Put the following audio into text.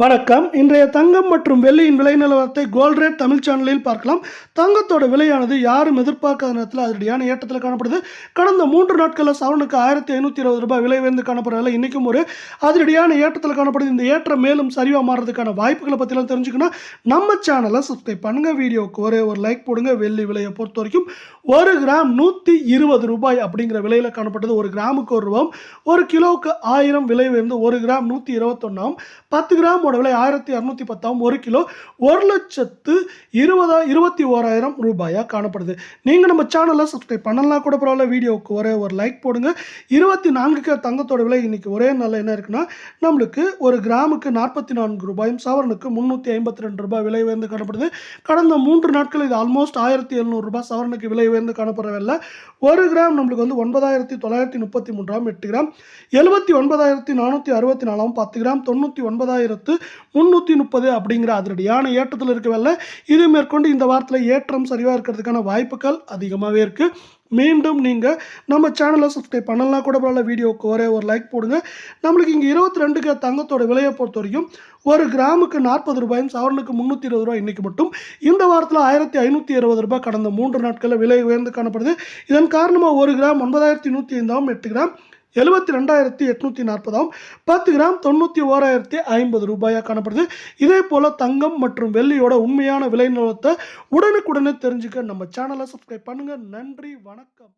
வணக்கம். இன்றைய தங்கம் மற்றும் வெள்ளியின் விலை நிலவரத்தை கோல்ட் ரேட் தமிழ் சேனலில் பார்க்கலாம். தங்கத்தோட விலையானது யாரும் எதிர்பார்க்காத நேரத்தில் அதிரடியான ஏற்றத்தில் காணப்படுது. கடந்த மூன்று நாட்களில் சவனுக்கு ஆயிரத்தி ஐநூற்றி இருபது ரூபாய் விலை உயர்ந்து காணப்படுறதுல இன்றைக்கும் ஒரு அதிரடியான ஏற்றத்தில் காணப்படுது. இந்த ஏற்றம் மேலும் சரிவாக மாறுறதுக்கான வாய்ப்புகளை பற்றிலாம் தெரிஞ்சுக்கணும். நம்ம சேனலை சப்ஸ்கிரைப் பண்ணுங்க. வீடியோவுக்கு ஒரே ஒரு லைக் போடுங்க. வெள்ளி விலையை பொறுத்த வரைக்கும் ஒரு கிராம் நூற்றி இருபது ரூபாய் அப்படிங்கிற விலையில் காணப்பட்டது. ஒரு கிராமுக்கு ஒரு ரூபாய் ஒரு கிலோவுக்கு ஆயிரம் விலை உயர்ந்து ஒரு கிராம் நூற்றி இருபத்தொன்னாம் பத்து கிராம் கிராமோட விலை ஆயிரத்தி இரநூத்தி பத்தாம் ஒரு கிலோ ஒரு லட்சத்து இருபதா இருபத்தி ஓராயிரம் ரூபாயாக காணப்படுது. நீங்கள் நம்ம சேனலை சப்ஸ்கிரைப் பண்ணலாம் கூட பரவாயில்ல வீடியோவுக்கு ஒரே ஒரு லைக் போடுங்க. இருபத்தி நான்குக்கு தங்கத்தோட விலை இன்னைக்கு ஒரே நாளில் என்ன இருக்குன்னா நம்மளுக்கு ஒரு கிராமுக்கு நாற்பத்தி நான்கு ரூபாயும் சவரனுக்கு முந்நூற்றி ஐம்பத்தி ரெண்டு ரூபாய் விலை உயர்ந்து காணப்படுது. கடந்த மூன்று நாட்கள் இது ஆல்மோஸ்ட் ஆயிரத்தி எழுநூறு ரூபாய் சவரனுக்கு விலை உயர்ந்து காணப்படவில்லை. ஒரு கிராம் நம்மளுக்கு வந்து ஒன்பதாயிரத்தி தொள்ளாயிரத்தி முப்பத்தி மூன்றாம் எட்டு கிராம். எழுபத்தி ஒன்பதாயிரத்தி நானூற்றி அறுபத்தி நாலாம் பத்து கிராம். தொண்ணூற்றி ஒன்பதாயிரத்து முந்நூற்றி முப்பது அப்படிங்கிற அதிரடியான ஏற்றத்தில் இருக்கவில்லை. இது மேற்கொண்டு இந்த வாரத்தில் ஏற்றம் சரிவாக இருக்கிறதுக்கான வாய்ப்புகள் அதிகமாகவே இருக்குது மீண்டும் நீங்கள் நம்ம சேனலை சப்ஸ்கிரைப் பண்ணலாம் கூட பரவாயில்ல வீடியோவுக்கு ஒரே ஒரு லைக் போடுங்க. நம்மளுக்கு இங்கே இருபத்தி ரெண்டுக்கு தங்கத்தோட விலையை பொறுத்த வரைக்கும் ஒரு கிராமுக்கு நாற்பது ரூபாயும் சவரனுக்கு முந்நூற்றி இருபது ரூபாய் இன்றைக்கி மட்டும். இந்த வாரத்தில் ஆயிரத்தி ஐநூற்றி இருபது ரூபாய் கடந்த மூன்று நாட்களில் விலை உயர்ந்து காணப்படுது. இதன் காரணமாக ஒரு கிராம் ஒன்பதாயிரத்தி நூற்றி ஐந்தாம் எட்டு கிராம். எழுபத்தி ரெண்டாயிரத்தி எட்நூற்றி நாற்பதாம் பத்து கிராம் தொண்ணூற்றி ஓராயிரத்தி ஐம்பது ரூபாயாக காணப்படுது. இதே போல் தங்கம் மற்றும் வெள்ளியோட உண்மையான விலை நிலவரத்தை உடனுக்குடனே தெரிஞ்சுக்க நம்ம சேனலை சப்ஸ்கிரைப் பண்ணுங்கள் நன்றி வணக்கம்.